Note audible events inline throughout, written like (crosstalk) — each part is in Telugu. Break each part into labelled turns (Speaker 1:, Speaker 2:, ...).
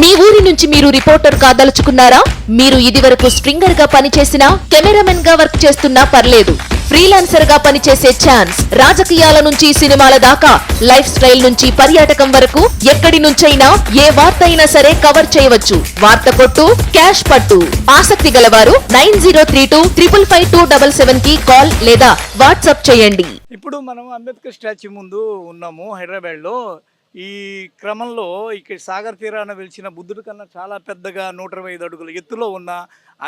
Speaker 1: మీ ఊరి నుంచి మీరు రిపోర్టర్ కాదలుచుకున్నారా? మీరు ఇదివరకు స్ట్రింగర్గా పనిచేసినా కెమెరామెన్గా వర్క్ చేస్తున్నా పర్లేదు. ఫ్రీలాన్సర్గా పనిచేసే ఛాన్స్ రాజకీయాల నుంచి సినిమాల దాకా లైఫ్ స్టైల్ నుంచి పర్యాటకం వరకు ఎక్కడి నుంచైనా ఏ వార్త అయినా సరే కవర్ చేయవచ్చు. వార్త కొట్టు క్యాష్ పట్టు. ఆసక్తి గలవారు nine zero three two triple five two double సెవెన్కి కాల్ లేదా వాట్సాప్ చేయండి.
Speaker 2: ఇప్పుడు మనం అంబేద్కర్ స్టాచ్యూ ముందు ఉన్నాము హైదరాబాద్లో. ఈ క్రమంలో ఇక్కడ సాగర్ తీరాన వెలిచిన బుద్ధుడి కన్నా చాలా పెద్దగా నూట ఇరవై ఐదు అడుగుల ఎత్తులో ఉన్న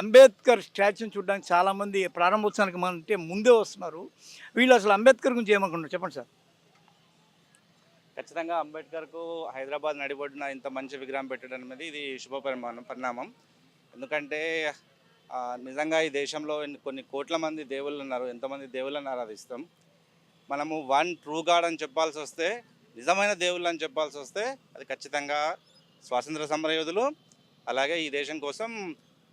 Speaker 2: అంబేద్కర్ స్టాచ్యూని చూడడానికి చాలామంది ప్రారంభోత్సవానికి అంటే ముందే వస్తున్నారు. వీళ్ళు అసలు అంబేద్కర్ గురించి ఏమనుకుంటున్నారు? చెప్పండి సార్.
Speaker 3: ఖచ్చితంగా అంబేద్కర్కు హైదరాబాద్ నడిబడిన ఇంత మంచి విగ్రహం పెట్టడం అనేది ఇది శుభ పరిమాణం పరిణామం. ఎందుకంటే నిజంగా ఈ దేశంలో కొన్ని కోట్ల మంది దేవుళ్ళు ఉన్నారు ఎంతమంది దేవుళ్ళని ఆరాధిస్తాం. మనము వన్ ట్రూ గాడ్ అని చెప్పాల్సి వస్తే నిజమైన దేవుళ్ళు అని చెప్పాల్సి వస్తే అది ఖచ్చితంగా స్వాతంత్ర సమర యోధులు అలాగే ఈ దేశం కోసం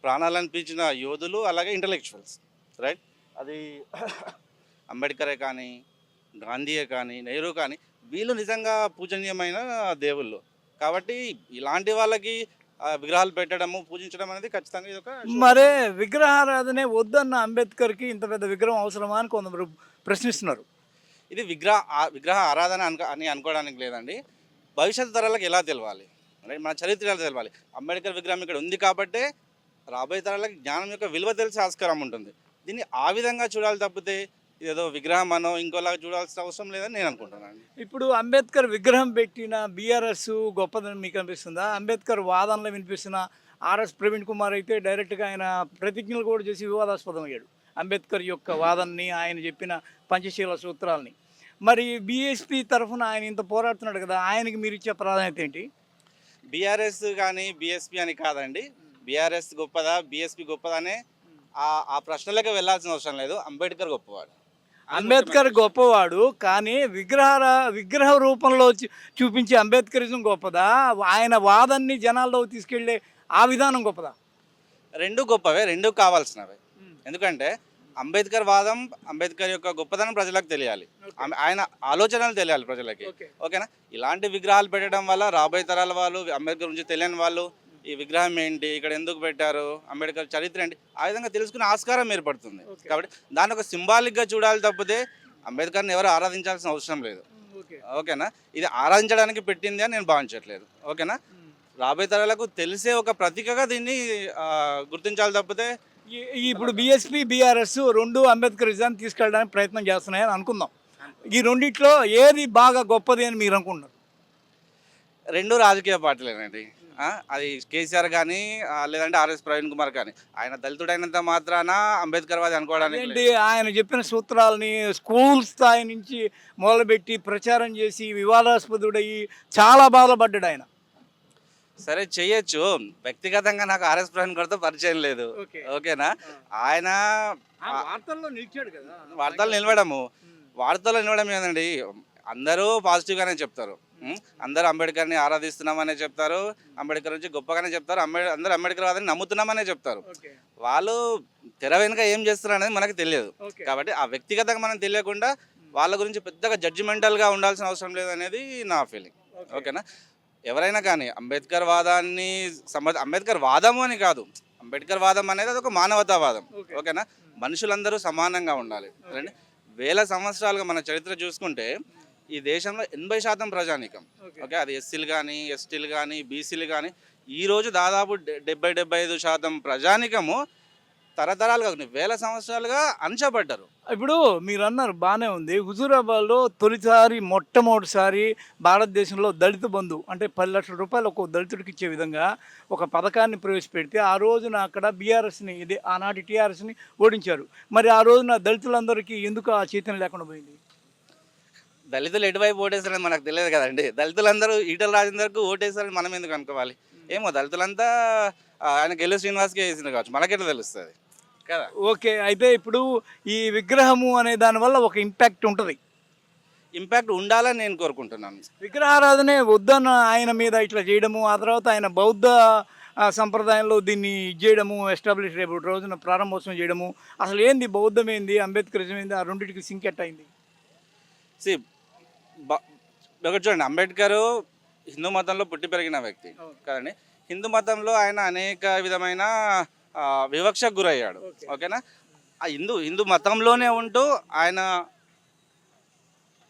Speaker 3: ప్రాణాలను అర్పించిన యోధులు అలాగే ఇంటలెక్చువల్స్ రైట్ అది (coughs) అంబేద్కరే కానీ గాంధీయే కానీ నెహ్రూ కానీ వీళ్ళు నిజంగా పూజనీయమైన దేవుళ్ళు. కాబట్టి ఇలాంటి వాళ్ళకి విగ్రహాలు పెట్టడము పూజించడం అనేది ఖచ్చితంగా ఇది ఒక
Speaker 2: మరే విగ్రహారాధనే వద్దన్న అంబేద్కర్కి ఇంత పెద్ద విగ్రహం అవసరమా అని కొందరు ప్రశ్నిస్తున్నారు.
Speaker 3: ఇది విగ్రహ విగ్రహ ఆరాధన అని అనుకోవడానికి లేదండి. భవిష్యత్తు తరాలకు ఎలా తెలవాలి? మన చరిత్ర ఎలా తెలవాలి? అంబేద్కర్ విగ్రహం ఇక్కడ ఉంది కాబట్టే రాబోయే తరాలకు జ్ఞానం యొక్క విలువ తెలిసే ఆస్కారం ఉంటుంది. దీన్ని ఆ విధంగా చూడాలి తప్పితే ఏదో విగ్రహం అనో ఇంకోలాగా చూడాల్సిన అవసరం లేదని నేను అనుకుంటున్నాను.
Speaker 2: ఇప్పుడు అంబేద్కర్ విగ్రహం పెట్టిన బీఆర్ఎస్ గొప్పదని మీకు అనిపిస్తుందా? అంబేద్కర్ వాదనలు వినిపిస్తున్న ఆర్ఎస్ ప్రవీణ్ కుమార్ అయితే డైరెక్ట్గా ఆయన ప్రతిజ్ఞలు కూడా చేసి వివాదాస్పదం అయ్యాడు అంబేద్కర్ యొక్క వాదనని ఆయన చెప్పిన పంచశీల సూత్రాలని. మరి బీఎస్పీ తరఫున ఆయన ఇంత పోరాడుతున్నాడు కదా ఆయనకి మీరు ఇచ్చే ప్రాధాన్యత ఏంటి?
Speaker 3: బీఆర్ఎస్ కానీ బీఎస్పీ అని కాదండి. బీఆర్ఎస్ గొప్పదా బీఎస్పీ గొప్పదా అనే ఆ ఆ ప్రశ్నలకు వెళ్ళాల్సిన అవసరం లేదు. అంబేద్కర్ గొప్పవాడు.
Speaker 2: అంబేద్కర్ గొప్పవాడు కానీ విగ్రహ విగ్రహ రూపంలో చూపించే అంబేద్కరిజం గొప్పదా? ఆయన వాదన్ని జనాల్లో తీసుకెళ్ళే ఆ విధానం గొప్పదా?
Speaker 3: రెండు గొప్పవే రెండు కావాల్సినవే. ఎందుకంటే అంబేద్కర్ వాదం అంబేద్కర్ యొక్క గొప్పతనం ప్రజలకు తెలియాలి. ఆయన ఆలోచనలు తెలియాలి ప్రజలకి.
Speaker 2: ఓకే.
Speaker 3: ఓకేనా? ఇలాంటి విగ్రహాలు పెట్టడం వల్ల రాబోయే తరాల వాళ్ళు అంబేద్కర్ గురించి తెలియని వాళ్ళు ఈ విగ్రహం ఏంటి ఇక్కడ ఎందుకు పెట్టారు అంబేద్కర్ చరిత్ర ఏంటి ఆ విధంగా తెలుసుకునే ఆస్కారం ఏర్పడుతుంది. కాబట్టి దాన్ని ఒక సింబాలిక్గా చూడాలి తప్పితే అంబేద్కర్ని ఎవరు ఆరాధించాల్సిన అవసరం లేదు.
Speaker 2: ఓకే.
Speaker 3: ఓకేనా? ఇది ఆరాధించడానికి పెట్టింది అని నేను భావించట్లేదు. ఓకేనా? రాబోయే తరాలకు తెలిసే ఒక ప్రతీకగా దీన్ని గుర్తించాలి తప్పితే
Speaker 2: ఇప్పుడు బీఎస్పీ బీఆర్ఎస్ రెండు అంబేద్కరిజాన్ని తీసుకెళ్ళడానికి ప్రయత్నం చేస్తున్నాయని అనుకుందాం. ఈ రెండిట్లో ఏది బాగా గొప్పది అని మీరు అనుకుంటున్నారు?
Speaker 3: రెండు రాజకీయ పార్టీలేనండి. అది కేసీఆర్ కానీ లేదంటే ఆర్ఎస్ ప్రవీణ్ కుమార్ కానీ ఆయన దళితుడైనంత మాత్రాన అంబేద్కర్ వాది అనుకోవడానికి.
Speaker 2: ఆయన చెప్పిన సూత్రాలని స్కూల్ స్థాయి నుంచి మొదలుపెట్టి ప్రచారం చేసి వివాదాస్పదుడయ్యి చాలా బాధపడ్డాడు ఆయన.
Speaker 3: సరే చెయ్యొచ్చు. వ్యక్తిగతంగా నాకు ఆర్ఎస్ ప్రవీణ్ గారితో పరిచయం లేదు.
Speaker 2: ఓకే.
Speaker 3: ఓకేనా? ఆయన
Speaker 2: వార్తల్లో నిలిచాడు కదా.
Speaker 3: వార్తలు నిలవడము. వార్తలు నిలవడం ఏంటండి అందరూ పాజిటివ్గానే చెప్తారు? అందరూ అంబేద్కర్ని ఆరాధిస్తున్నామనే చెప్తారు. అంబేద్కర్ నుంచి గొప్పగానే చెప్తారు. అంబే అందరూ అంబేద్కర్ వాదని నమ్ముతున్నామనే చెప్తారు. వాళ్ళు తెర వెనుక ఏం చేస్తున్నారు అనేది మనకు తెలియదు. కాబట్టి ఆ వ్యక్తిగతంగా మనం తెలియకుండా వాళ్ళ గురించి పెద్దగా జడ్జిమెంటల్గా ఉండాల్సిన అవసరం లేదనేది నా ఫీలింగ్ ఓకేనా? ఎవరైనా కానీ అంబేద్కర్ వాదాన్ని సంబంధ అంబేద్కర్ వాదము అని కాదు. అంబేద్కర్ వాదం అనేది అది ఒక మానవతావాదం
Speaker 2: ఓకే.
Speaker 3: ఓకేనా? మనుషులందరూ సమానంగా ఉండాలి. రండి వేల సంవత్సరాలుగా మన చరిత్ర చూసుకుంటే ఈ దేశంలో ఎనభై శాతం ప్రజానీకం.
Speaker 2: ఓకే.
Speaker 3: అది ఎస్సీలు కానీ ఎస్టీలు కానీ బీసీలు కానీ ఈరోజు దాదాపు డెబ్బై డెబ్బై ఐదు శాతం ప్రజానీకము తరతరాలుగా వేల సంవత్సరాలుగా అంచబడ్డారు.
Speaker 2: ఇప్పుడు మీరు అన్నారు బాగానే ఉంది. హుజూరాబాద్లో తొలిసారి మొట్టమొదటిసారి భారతదేశంలో దళిత బంధు అంటే పది లక్షల రూపాయలు ఒక దళితుడికి ఇచ్చే విధంగా ఒక పథకాన్ని ప్రవేశపెడితే ఆ రోజున అక్కడ బీఆర్ఎస్ని ఇది ఆనాటి టీఆర్ఎస్ని ఓడించారు. మరి ఆ రోజున దళితులందరికీ ఎందుకు ఆ చైతన్యం లేకుండా పోయింది?
Speaker 3: దళితులు ఎటువైపు ఓటేస్తారని మనకు తెలియదు కదండి. దళితులందరూ ఈటల రాజేందర్కు ఓటేస్తారని మనం ఎందుకు అనుకోవాలి? ఏమో దళితులంతా ఆయన గెలు శ్రీనివాస్కి వేసింది కావచ్చు. మనకెట్లా తెలుస్తుంది? కదా.
Speaker 2: ఓకే అయితే ఇప్పుడు ఈ విగ్రహము అనే దానివల్ల ఒక ఇంపాక్ట్ ఉంటుంది.
Speaker 3: ఇంపాక్ట్ ఉండాలని నేను కోరుకుంటున్నాను.
Speaker 2: విగ్రహారాధనే వద్దన్న ఆయన మీద ఇట్లా చేయడము ఆ తర్వాత ఆయన బౌద్ధ సంప్రదాయంలో దీన్ని ఇది చేయడము ఎస్టాబ్లిష్ రేపు రోజున ప్రారంభోత్సవం చేయడము. అసలు ఏంది బౌద్ధం ఏంది అంబేద్కరిజం ఏంది ఆ రెండింటికి సింక్ ఎట్ అయింది?
Speaker 3: సి ఒకటి చూడండి అంబేద్కర్ హిందూ మతంలో పుట్టి పెరిగిన వ్యక్తి. కదండి? హిందూ మతంలో ఆయన అనేక విధమైన వివక్షకు గురయ్యాడు. ఓకేనా? ఆ హిందూ హిందూ మతంలోనే ఉంటూ ఆయన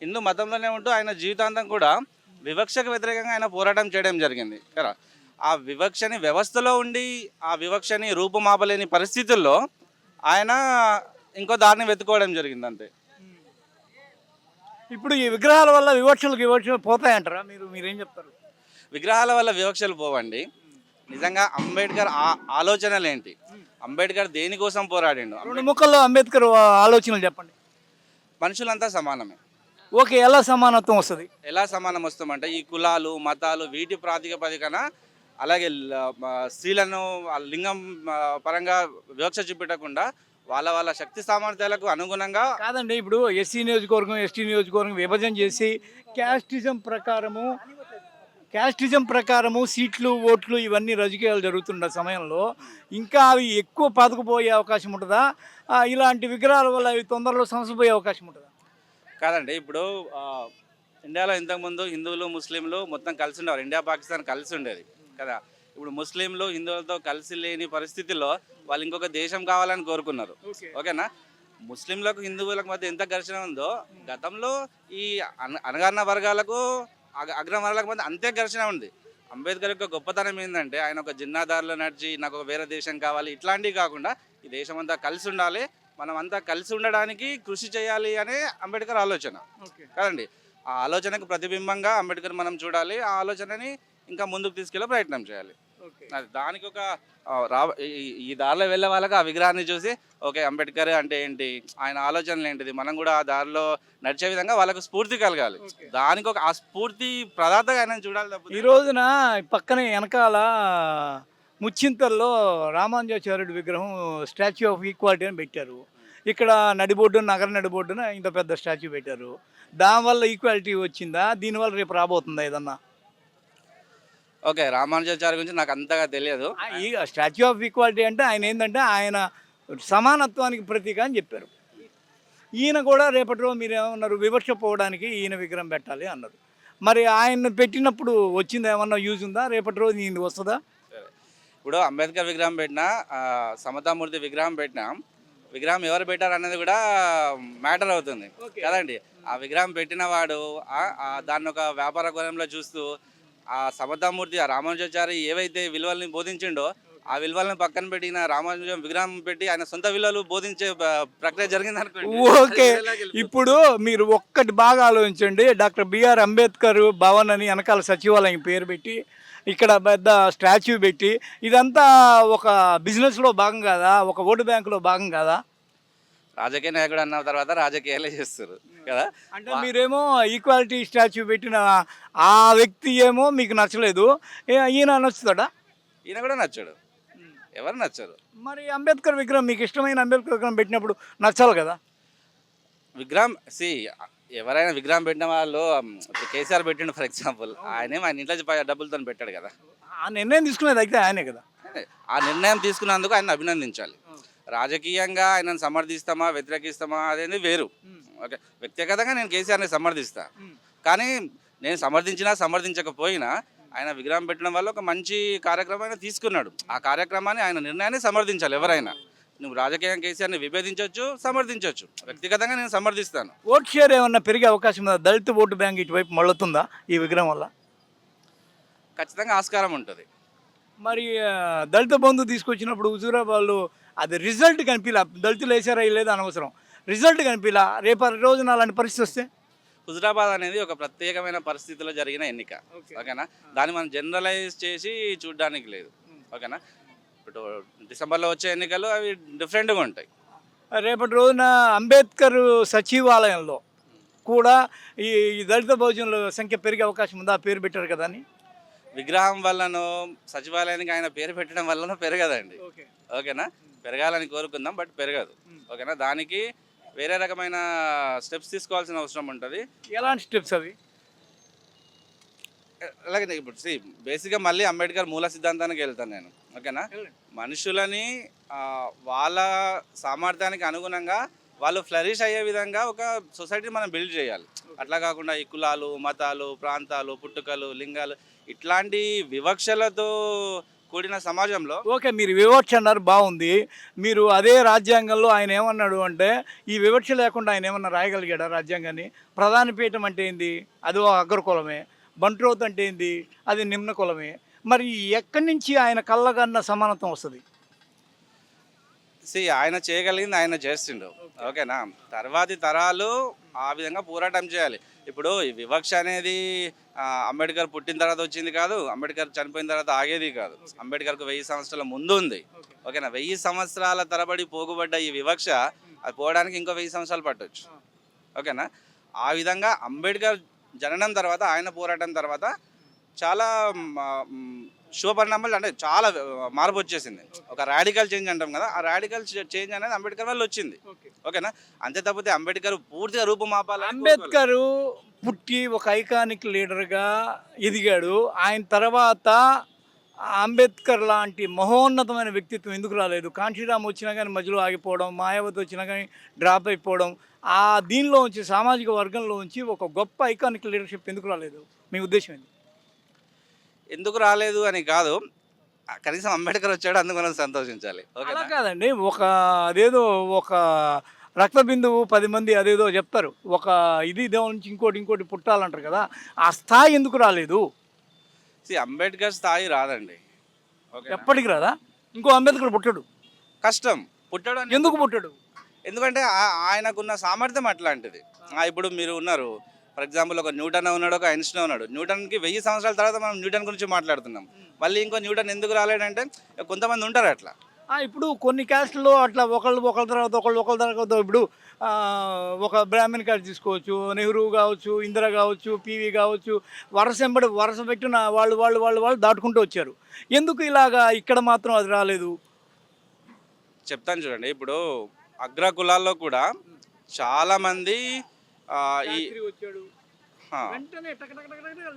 Speaker 3: హిందూ మతంలోనే ఉంటూ ఆయన జీవితాంతం కూడా వివక్షకు వ్యతిరేకంగా ఆయన పోరాటం చేయడం జరిగింది. కదా? ఆ వివక్షని వ్యవస్థలో ఉండి ఆ వివక్షని రూపుమాపలేని పరిస్థితుల్లో ఆయన ఇంకో దారిని వెతుకోవడం జరిగింది అంతే.
Speaker 2: ఇప్పుడు ఈ విగ్రహాల వల్ల వివక్షలకు వివక్షలు పోతాయంటారా? మీరు మీరేం చెప్తారు?
Speaker 3: విగ్రహాల వల్ల వివక్షలు పోవండి. నిజంగా అంబేద్కర్ ఆ- ఆలోచనలు ఏంటి అంబేద్కర్ దేనికోసం పోరాడిండు?
Speaker 2: రెండు ముక్కల్లో అంబేద్కర్ ఆలోచనలు చెప్పండి.
Speaker 3: మనుషులంతా సమానమే.
Speaker 2: ఓకే ఎలా సమానత్వం వస్తుంది?
Speaker 3: ఎలా సమానం వస్తామంటే ఈ కులాలు మతాలు వీటి ప్రాతిపదికన అలాగే స్త్రీలను లింగం పరంగా వివక్ష చూపెట్టకుండా వాళ్ళ వాళ్ళ శక్తి సామర్థ్యాలకు అనుగుణంగా
Speaker 2: కాదండి ఇప్పుడు ఎస్సీ నియోజకవర్గం ఎస్టీ నియోజకవర్గం విభజన చేసి క్యాస్టిజం ప్రకారము క్యాస్టిజం ప్రకారము సీట్లు ఓట్లు ఇవన్నీ రాజకీయాలు జరుగుతున్న సమయంలో ఇంకా అవి ఎక్కువ పాతుకుపోయే అవకాశం ఉంటుందా? ఇలాంటి విగ్రహాల వల్ల అవి తొందరలో సమసిపోయే అవకాశం ఉంటుందా?
Speaker 3: కాదండి ఇప్పుడు ఇండియాలో ఇంతకుముందు హిందువులు ముస్లింలు మొత్తం కలిసి ఉండేవారు. ఇండియా పాకిస్తాన్ కలిసి ఉండేది కదా? ఇప్పుడు ముస్లింలు హిందువులతో కలిసి లేని పరిస్థితిలో వాళ్ళు ఇంకొక దేశం కావాలని కోరుకున్నారు ఓకేనా? ముస్లింలకు హిందువులకు మధ్య ఎంత ఘర్షణ ఉందో గతంలో ఈ అన- అణగారిన వర్గాలకు అగ- అగ్ర వర్గాలకు మధ్య అంతే ఘర్షణ ఉంది. అంబేద్కర్ యొక్క గొప్పతనం ఏంటంటే ఆయన ఒక జిన్నాదారిలో నడిచి నాకు ఒక వేరే దేశం కావాలి ఇట్లాంటివి కాకుండా ఈ దేశం అంతా కలిసి ఉండాలి మనం అంతా కలిసి ఉండడానికి కృషి చేయాలి అనే అంబేద్కర్ ఆలోచన. కదండి ఆ ఆలోచనకు ప్రతిబింబంగా అంబేద్కర్ మనం చూడాలి ఆ ఆలోచనని ఇంకా ముందుకు తీసుకెళ్ళే ప్రయత్నం చేయాలి. అది దానికి ఒక రా ఈ- ఈ దారిలో వెళ్ళే వాళ్ళకి ఆ విగ్రహాన్ని చూసి ఓకే అంబేద్కర్ అంటే ఏంటి? ఆయన ఆలోచనలు ఏంటిది? మనం కూడా ఆ దారిలో నడిచే విధంగా వాళ్ళకు స్ఫూర్తి కలగాలి. దానికి ఒక ఆ స్ఫూర్తి ప్రదాతగా ఆయన చూడాలి
Speaker 2: ఈ
Speaker 3: తప్పితే
Speaker 2: రోజున పక్కనే వెనకాల ముచ్చింతల్లో రామానుజాచార్యుడి విగ్రహం స్టాచ్యూ ఆఫ్ ఈక్వాలిటీ అని పెట్టారు. ఇక్కడ నడిబొడ్డు నగర నడిబొడ్డున ఇంత పెద్ద స్టాచ్యూ పెట్టారు. దానివల్ల ఈక్వాలిటీ వచ్చిందా? దీనివల్ల రేపు రాబోతుందా ఏదన్నా?
Speaker 3: ఓకే రామానుజాచార్య గురించి నాకు అంతగా తెలియదు.
Speaker 2: ఈ స్టాచ్యూ ఆఫ్ ఈక్వాలిటీ అంటే ఆయన ఏంటంటే ఆయన సమానత్వానికి ప్రతీక అని చెప్పారు. ఈయన కూడా రేపటి రోజు మీరు ఏమన్నారు వివక్ష పోవడానికి ఈయన విగ్రహం పెట్టాలి అన్నారు. మరి ఆయన పెట్టినప్పుడు వచ్చింది ఏమన్నా యూజ్ ఉందా? రేపటి రోజు ఈయన వస్తుందా?
Speaker 3: ఇప్పుడు అంబేద్కర్ విగ్రహం పెట్టినా సమతామూర్తి విగ్రహం పెట్టినా విగ్రహం ఎవరు పెట్టారు అనేది కూడా మ్యాటర్ అవుతుంది. కదండి ఆ విగ్రహం పెట్టిన వాడు దాన్ని ఒక వ్యాపార కోణంలో చూస్తూ ఆ సమతామూర్తి ఆ రామానుజాచారి ఏవైతే విలువల్ని బోధించిండో ఆ విలువలను పక్కన పెట్టిన రామానుజం విగ్రహం పెట్టి ఆయన సొంత విలువలు బోధించే ప్రక్రియ జరిగింది అనుకోండి
Speaker 2: ఓకే ఇప్పుడు మీరు ఒక్కటి బాగా ఆలోచించండి. డాక్టర్ బిఆర్ అంబేద్కర్ భవన్ అని వెనకాల సచివాలయం పేరు పెట్టి ఇక్కడ పెద్ద స్టాచ్యూ పెట్టి ఇదంతా ఒక బిజినెస్లో భాగం కాదా? ఒక ఓటు బ్యాంకులో భాగం కాదా?
Speaker 3: రాజకీయ నాయకుడు అన్న తర్వాత రాజకీయాలే చేస్తారు కదా?
Speaker 2: అంటే మీరేమో ఈక్వాలిటీ స్టాచ్యూ పెట్టిన ఆ వ్యక్తి ఏమో మీకు నచ్చలేదు. ఈయన నచ్చుతాడా?
Speaker 3: ఈయన కూడా నచ్చాడు. ఎవరు నచ్చరు?
Speaker 2: మరి అంబేద్కర్ విగ్రహం మీకు ఇష్టమైన అంబేద్కర్ విగ్రహం పెట్టినప్పుడు నచ్చాలి కదా?
Speaker 3: విగ్రహం సి ఎవరైనా విగ్రహం పెట్టిన వాళ్ళు కేసీఆర్ పెట్టిండు ఫర్ ఎగ్జాంపుల్ ఆయనే ఆయన ఇంట్లో డబ్బులతో పెట్టాడు కదా.
Speaker 2: ఆ నిర్ణయం తీసుకునేది అయితే ఆయనే కదా?
Speaker 3: ఆ నిర్ణయం తీసుకున్నందుకు ఆయన అభినందించాలి. రాజకీయంగా ఆయనను సమర్థిస్తామా వ్యతిరేకిస్తామా అనేది వేరు. ఓకే? వ్యక్తిగతంగా నేను కేసీఆర్ని సమర్థిస్తా. కానీ నేను సమర్థించినా సమర్థించకపోయినా ఆయన విగ్రహం పెట్టడం వల్ల ఒక మంచి కార్యక్రమాన్ని తీసుకున్నాడు. ఆ కార్యక్రమాన్ని ఆయన నిర్ణయాన్ని సమర్థించాలి ఎవరైనా. నువ్వు రాజకీయం కేసీఆర్ని విభేదించవచ్చు సమర్థించవచ్చు వ్యక్తిగతంగా నేను సమర్థిస్తాను.
Speaker 2: ఓట్ షేర్ ఏమన్నా పెరిగే అవకాశం ఉందా? దళిత ఓటు బ్యాంక్ ఇటువైపు మళ్ళుతుందా ఈ విగ్రహం వల్ల?
Speaker 3: ఖచ్చితంగా ఆస్కారం ఉంటుంది.
Speaker 2: మరి దళిత బంధు తీసుకొచ్చినప్పుడు హుజూరాబాద్లో అది రిజల్ట్ కనిపించలే దళితులు వేసారా లేదా అనవసరం. రిజల్ట్ కనిపించలా రేపటి రోజున అలాంటి పరిస్థితి వస్తే?
Speaker 3: హుజరాబాద్ అనేది ఒక ప్రత్యేకమైన పరిస్థితిలో జరిగిన ఎన్నిక. ఓకేనా? దాన్ని మనం జనరలైజ్ చేసి చూడడానికి లేదు. ఓకేనా? ఇప్పుడు డిసెంబర్లో వచ్చే ఎన్నికలు అవి డిఫరెంట్గా ఉంటాయి.
Speaker 2: రేపటి రోజున అంబేద్కర్ సచివాలయంలో కూడా ఈ దళిత భోజనాల సంఖ్య పెరిగే అవకాశం ఉందా? పేరు పెట్టారు కదా అని?
Speaker 3: విగ్రహం వల్లనో సచివాలయానికి ఆయన పేరు పెట్టడం వల్లనో పెరగదండి. ఓకేనా? పెరగాలని కోరుకుందాం బట్ పెరగదు. ఓకేనా? దానికి వేరే రకమైన స్టెప్స్ తీసుకోవాల్సిన అవసరం ఉంటుంది.
Speaker 2: ఎలాంటి స్టెప్స్ అవి?
Speaker 3: అలాగే ఇప్పుడు సి బేసిక్గా మళ్ళీ అంబేద్కర్ మూల సిద్ధాంతానికి వెళ్తాను నేను. ఓకేనా? మనుషులని వాళ్ళ సామర్థ్యానికి అనుగుణంగా వాళ్ళు ఫ్లరిష్ అయ్యే విధంగా ఒక సొసైటీ మనం బిల్డ్ చేయాలి. అట్లా కాకుండా ఈ కులాలు మతాలు ప్రాంతాలు పుట్టుకలు లింగాలు ఇట్లాంటి వివక్షలతో కూడిన సమాజంలో
Speaker 2: ఓకే మీరు వివక్ష అన్నారు బాగుంది. మీరు అదే రాజ్యాంగంలో ఆయన ఏమన్నాడు అంటే ఈ వివక్ష లేకుండా ఆయన ఏమన్నా రాయగలిగాడా రాజ్యాంగాన్ని? ప్రధాన పీఠం అంటే ఏంది? అది అగ్రకులమే. బంట్రోత్ అంటే ఏంది? అది నిమ్న కులమే. మరి ఎక్కడి నుంచి ఆయన కళ్ళగన్న సమానత్వం వస్తుంది?
Speaker 3: సి ఆయన చేయగలిగింది ఆయన చేస్తుండు ఓకేనా? తర్వాతి తరాలు ఆ విధంగా పోరాటం చేయాలి. ఇప్పుడు ఈ వివక్ష అనేది అంబేద్కర్ పుట్టిన తర్వాత వచ్చింది కాదు అంబేద్కర్ చనిపోయిన తర్వాత ఆగేది కాదు. అంబేద్కర్కు వెయ్యి సంవత్సరాల ముందు ఉంది. ఓకేనా? వెయ్యి సంవత్సరాల తరబడి పోగుబడ్డ ఈ వివక్ష అది పోవడానికి ఇంకో వెయ్యి సంవత్సరాలు పట్టొచ్చు. ఓకేనా? ఆ విధంగా అంబేద్కర్ జననం తర్వాత ఆయన పోరాటం తర్వాత చాలా శుభపరిణామాలు అంటే చాలా మార్పు వచ్చేసింది. ఒక రాడికల్ చేంజ్ అంటాం కదా ఆ రాడికల్ చేంజ్ అనేది అంబేద్కర్ వల్ల వచ్చింది. ఓకేనా? అంతే తప్పితే అంబేద్కర్ పూర్తిగా రూపుమాపాలి
Speaker 2: అంబేద్కర్ పుట్టి ఒక ఐకానిక్ లీడర్గా ఎదిగాడు. ఆయన తర్వాత అంబేద్కర్ లాంటి మహోన్నతమైన వ్యక్తిత్వం ఎందుకు రాలేదు? కాంశీరామ్ వచ్చినా కానీ మధ్యలో ఆగిపోవడం మాయావతి వచ్చినా కానీ డ్రాప్ అయిపోవడం ఆ దీనిలో ఉంచి సామాజిక వర్గంలో ఉంచి ఒక గొప్ప ఐకానిక్ లీడర్షిప్ ఎందుకు రాలేదు? మీ ఉద్దేశం ఏంది?
Speaker 3: ఎందుకు రాలేదు అని కాదు కనీసం అంబేద్కర్ వచ్చాడు అందుకు సంతోషించాలి.
Speaker 2: అలా కాదండి ఒక అదేదో ఒక రక్త బిందువు పది మంది అదేదో చెప్తారు. ఒక ఇది దేవుని నుంచి ఇంకోటి ఇంకోటి పుట్టాలంటారు కదా ఆ స్థాయి ఎందుకు రాలేదు?
Speaker 3: అంబేద్కర్ స్థాయి రాదండి.
Speaker 2: ఎప్పటికి రాదా? ఇంకో అంబేద్కర్ పుట్టాడు.
Speaker 3: కష్టం. పుట్టడం
Speaker 2: ఎందుకు పుట్టాడు?
Speaker 3: ఎందుకంటే ఆయనకున్న సామర్థ్యం అట్లాంటిది. ఇప్పుడు మీరు ఉన్నారు. ఫర్ ఎగ్జాంపుల్ ఒక న్యూటన్ ఉన్నాడు ఒక ఐన్స్టీన్ ఉన్నాడు. న్యూటన్కి వెయ్యి సంవత్సరాల తర్వాత మనం న్యూటన్ గురించి మాట్లాడుతున్నాం. మళ్ళీ ఇంకో న్యూటన్ ఎందుకు రాలేడంటే కొంతమంది ఉంటారు అట్లా.
Speaker 2: ఇప్పుడు కొన్ని క్యాస్ట్లో అట్లా ఒకళ్ళు ఒకళ్ళ తర్వాత ఒకళ్ళు ఒకళ్ళ తర్వాత ఇప్పుడు ఒక బ్రాహ్మణ్ కార్డు తీసుకోవచ్చు నెహ్రూ కావచ్చు ఇందిరా కావచ్చు పివి కావచ్చు వరుస ఎంబడి వరుస పెట్టిన వాళ్ళు వాళ్ళు వాళ్ళు వాళ్ళు దాటుకుంటూ వచ్చారు. ఎందుకు ఇలాగా ఇక్కడ మాత్రం అది రాలేదు?
Speaker 3: చెప్తాను చూడండి ఇప్పుడు అగ్ర కులాల్లో కూడా చాలా మంది ఆ, ఈ
Speaker 2: వచ్చాడు. వెంటనే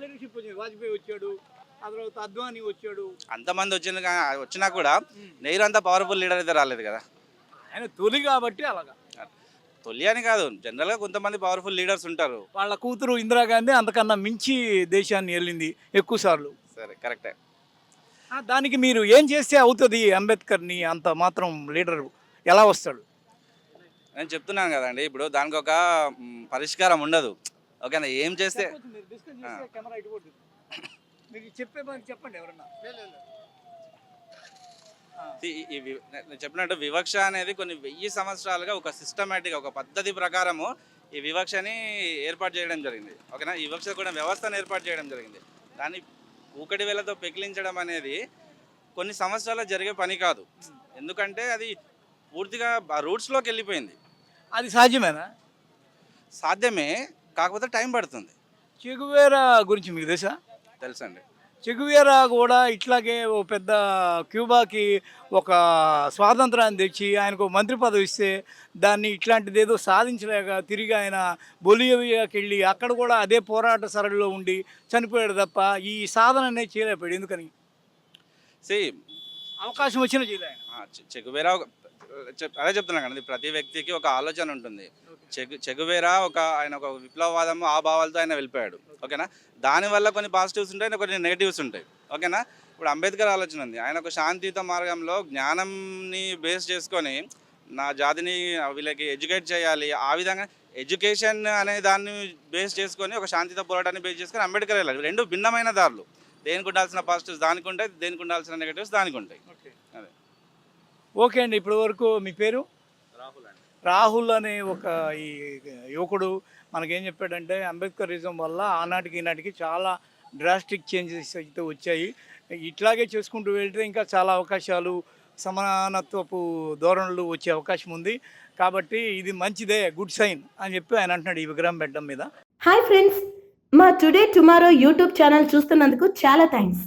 Speaker 2: లీడర్షిప్ వచ్చింది. వాజ్పేయి వచ్చాడు. ఆ తర్వాత అద్వానీ వచ్చాడు.
Speaker 3: అంతమంది వచ్చిన వచ్చినా కూడా నెహ్రూ అంత పవర్ఫుల్ లీడర్ అయితే రాలేదు కదా.
Speaker 2: ఆయన తొలి కాబట్టి అలాగా.
Speaker 3: తొలి అని కాదు జనరల్గా కొంతమంది పవర్ఫుల్ లీడర్స్ ఉంటారు.
Speaker 2: వాళ్ళ కూతురు ఇందిరాగాంధీ అంతకన్నా మించి దేశాన్ని వెళ్ళింది ఎక్కువ సార్లు.
Speaker 3: సరే కరెక్టే
Speaker 2: దానికి మీరు ఏం చేస్తే అవుతుంది అంబేద్కర్ని అంత మాత్రం లీడర్? ఎలా వస్తాడు?
Speaker 3: నేను చెప్తున్నాను కదండి ఇప్పుడు దానికి ఒక పరిష్కారం ఉండదు. ఓకేనా? ఏం చేస్తే
Speaker 2: మీరు చెప్పే పని చెప్పండి ఎవరన్నా.
Speaker 3: ఈ- ఈ- ఈ వి- నేను చెప్పినట్టు వివక్ష అనేది కొన్ని వెయ్యి సంవత్సరాలుగా ఒక సిస్టమేటిక్ ఒక పద్ధతి ప్రకారము ఈ వివక్షని ఏర్పాటు చేయడం జరిగింది. ఓకేనా? ఈ వివక్ష కూడా వ్యవస్థను ఏర్పాటు చేయడం జరిగింది. దాన్ని ఊకటి వేలతో పెకిలించడం అనేది కొన్ని సంవత్సరాలు జరిగే పని కాదు. ఎందుకంటే అది పూర్తిగా రూట్స్లోకి వెళ్ళిపోయింది.
Speaker 2: అది సాధ్యమేనా?
Speaker 3: సాధ్యమే కాకపోతే టైం పడుతుంది.
Speaker 2: చెగువేరా గురించి మీకు తెలుసా?
Speaker 3: తెలుసండి.
Speaker 2: చెగువేరా కూడా ఇట్లాగే ఓ పెద్ద క్యూబాకి ఒక స్వాతంత్రాన్ని తెచ్చి ఆయనకు మంత్రి పదవి ఇస్తే దాన్ని ఇట్లాంటిది ఏదో సాధించలేక తిరిగి ఆయన బొలివియాకి వెళ్ళి అక్కడ కూడా అదే పోరాట సరళిలో ఉండి చనిపోయాడు తప్ప ఈ సాధన అనేది చేయలేకపోయాడు. ఎందుకని?
Speaker 3: సి
Speaker 2: అవకాశం వచ్చినా చేయలే
Speaker 3: చెగువేరా అదే చెప్తున్నాను కదా ప్రతి వ్యక్తికి ఒక ఆలోచన ఉంటుంది. చెగు చెగువేరా ఒక ఆయన ఒక విప్లవవాదం ఆ భావాలతో ఆయన వెళ్ళిపోయాడు. ఓకేనా? దానివల్ల కొన్ని పాజిటివ్స్ ఉంటాయి కొన్ని నెగిటివ్స్ ఉంటాయి. ఓకేనా? ఇప్పుడు అంబేద్కర్ ఆలోచన ఉంది. ఆయన ఒక శాంతియుత మార్గంలో జ్ఞానంని బేస్ చేసుకొని నా జాతిని వీళ్ళకి ఎడ్యుకేట్ చేయాలి. ఆ విధంగా ఎడ్యుకేషన్ అనే దాన్ని బేస్ చేసుకొని ఒక శాంతియుత పోరాటాన్ని బేస్ చేసుకొని అంబేద్కర్ వెళ్ళాలి. రెండు భిన్నమైన దారులు. దేనికి ఉండాల్సిన పాజిటివ్స్ దానికి ఉంటాయి దేనికి ఉండాల్సిన నెగిటివ్స్ దానికి ఉంటాయి.
Speaker 2: ఓకే అండి ఇప్పటి వరకు మీ పేరు?
Speaker 3: రాహుల్ అండి
Speaker 2: రాహుల్ అనే ఒక ఈ యువకుడు మనకేం చెప్పాడంటే అంబేద్కరిజం వల్ల ఆనాటికి ఈనాటికి చాలా డ్రాస్టిక్ చేంజెస్ అయితే వచ్చాయి. ఇట్లాగే చేసుకుంటూ వెళ్తే ఇంకా చాలా అవకాశాలు సమానత్వపు ధోరణులు వచ్చే అవకాశం ఉంది. కాబట్టి ఇది మంచిదే గుడ్ సైన్ అని చెప్పి ఆయన అంటున్నాడు ఈ విగ్రహం పెట్టడం మీద.
Speaker 4: హాయ్ ఫ్రెండ్స్ మా టుడే టుమారో యూట్యూబ్ ఛానల్ చూస్తున్నందుకు చాలా థ్యాంక్స్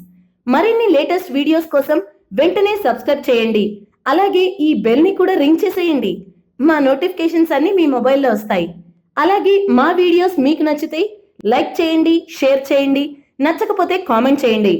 Speaker 4: మరిన్ని లేటెస్ట్ వీడియోస్ కోసం వెంటనే సబ్స్క్రైబ్ చేయండి. అలాగే ఈ బెల్ని కూడా రింగ్ చేసేయండి. మా నోటిఫికేషన్స్ అన్నీ మీ మొబైల్లో వస్తాయి. అలాగే మా వీడియోస్ మీకు నచ్చితే లైక్ చేయండి షేర్ చేయండి నచ్చకపోతే కామెంట్ చేయండి.